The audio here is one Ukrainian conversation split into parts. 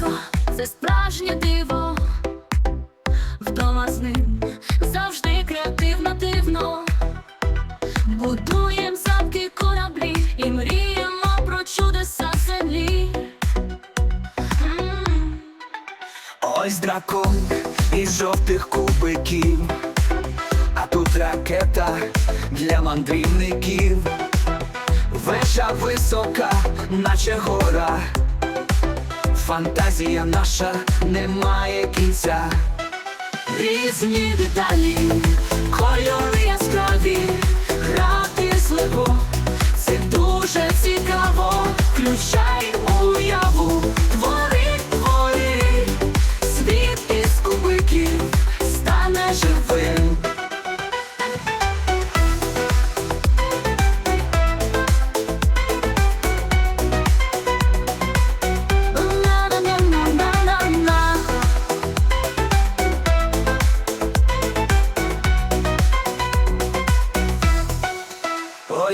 Диво, це справжнє диво, вдома з ним завжди креативно дивно. Будуєм замки кораблі і мріємо про чудеса землі. Ось дракон із жовтих кубиків, а тут ракета для мандрівників, вежа висока, наче гора. Фантазія наша не має кінця. Різні деталі, кольори яскраві,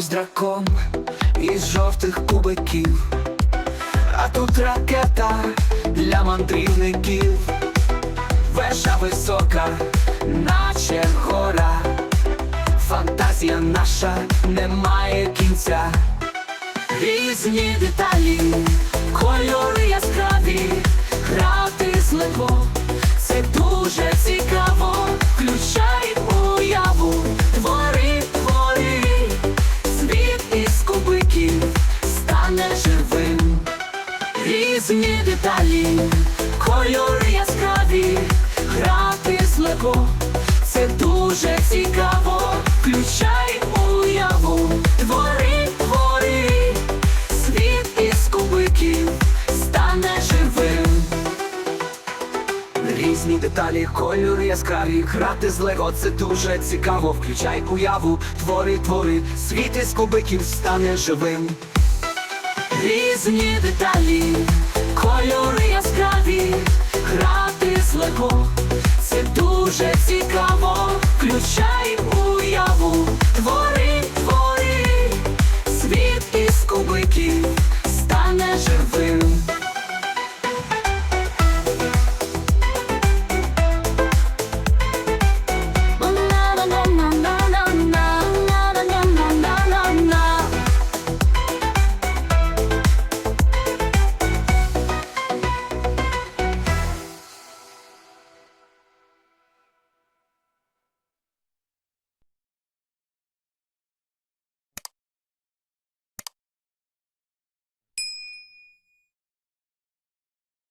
Ось дракон із жовтих кубиків, а тут ракета для мандрівників, вежа висока, наче гора. Фантазія наша не має кінця. Різні деталі, кольори живим. Різні деталі, кольори яскраві, грати зливо, це дуже цікаво. Включай уяву, твори, твори, світ із кубиків стане живим. Різні деталі, кольори яскраві, грати з лего це дуже цікаво. Включай уяву, твори, твори, світ із кубиків стане живим. Різні деталі,